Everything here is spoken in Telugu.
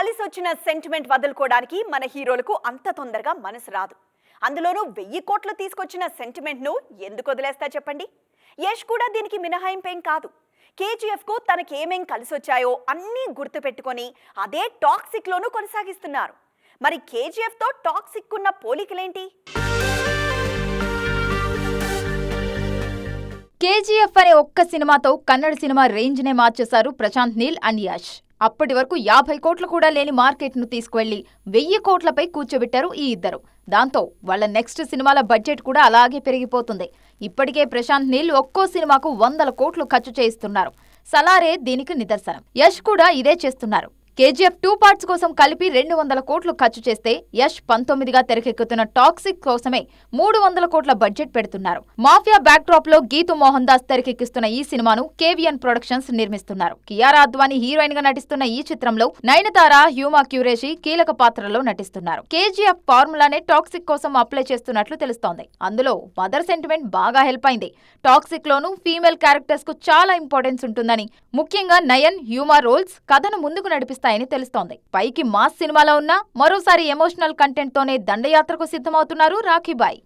కలిసి వచ్చిన సెంటిమెంట్ వదులుకోవడానికి మన హీరోలకు అంత తొందరగా మనసు రాదు. అందులోనూ వెయ్యి కోట్లు తీసుకొచ్చిన సెంటిమెంట్ను ఎందుకు వదిలేస్తా చెప్పండి? యష్ కూడా దీనికి మినహాయింపేం కాదు. కేజీఎఫ్కు తనకేమేం కలిసి వచ్చాయో అన్నీ గుర్తుపెట్టుకొని అదే టాక్సిక్లోనూ కొనసాగిస్తున్నారు. మరి కేజీఎఫ్తో టాక్సిక్ ఉన్న పోలికలేంటి? కేజీఎఫ్ అనే ఒక్క సినిమాతో కన్నడ సినిమా రేంజ్ నే మార్చేశారు ప్రశాంత్ నీల్ అండ్ యష్. అప్పటి వరకు యాభై కోట్లు కూడా లేని మార్కెట్ను తీసుకువెళ్ళి వెయ్యి కోట్లపై కూర్చోబెట్టారు ఈ ఇద్దరు. దాంతో వాళ్ళ నెక్స్ట్ సినిమాల బడ్జెట్ కూడా అలాగే పెరిగిపోతుంది. ఇప్పటికే ప్రశాంత్ నీల్ ఒక్కో సినిమాకు వందల కోట్లు ఖర్చు చేయిస్తున్నారు. సలారే దీనికి నిదర్శనం. యష్ కూడా ఇదే చేస్తున్నారు. కేజీఎఫ్ టూ పార్ట్స్ కోసం కలిపి రెండు వందల కోట్లు ఖర్చు చేస్తే యష్ పంతొమ్మిదిగా తెరకెక్కుతున్న టాక్సిక్ కోసమే మూడు వందల కోట్ల బడ్జెట్ పెడుతున్నారు. మాఫియా బ్యాక్ డ్రాప్లో గీతు మోహన్ దాస్ తెరకెక్కిస్తున్న ఈ సినిమాను కేవియన్ ప్రొడక్షన్స్ నిర్మిస్తున్నారు. కియారా అద్వానీ హీరోయిన్గా నటిస్తున్న ఈ చిత్రంలో నయనతార హ్యూమా క్యూరేషి కీలక పాత్రలో నటిస్తున్నారు. కేజీఎఫ్ ఫార్ములానే టాక్సిక్ కోసం అప్లై చేస్తున్నట్లు తెలుస్తోంది. అందులో మదర్ సెంటిమెంట్ బాగా హెల్ప్ అయింది. టాక్సిక్ లోనూ ఫీమేల్ క్యారెక్టర్స్కు చాలా ఇంపార్టెన్స్ ఉంటుందని ముఖ్యంగా నయన్ హ్యూమా రోల్స్ కథను ముందుకు నడిపిస్తాయి నడిపిస్తాయని తెలుస్తోంది. పైకి మాస్ సినిమాలో ఉన్న మరోసారి ఎమోషనల్ కంటెంట్ తోనే దండయాత్రకు సిద్ధమవుతున్నారు రాఖీబాయ్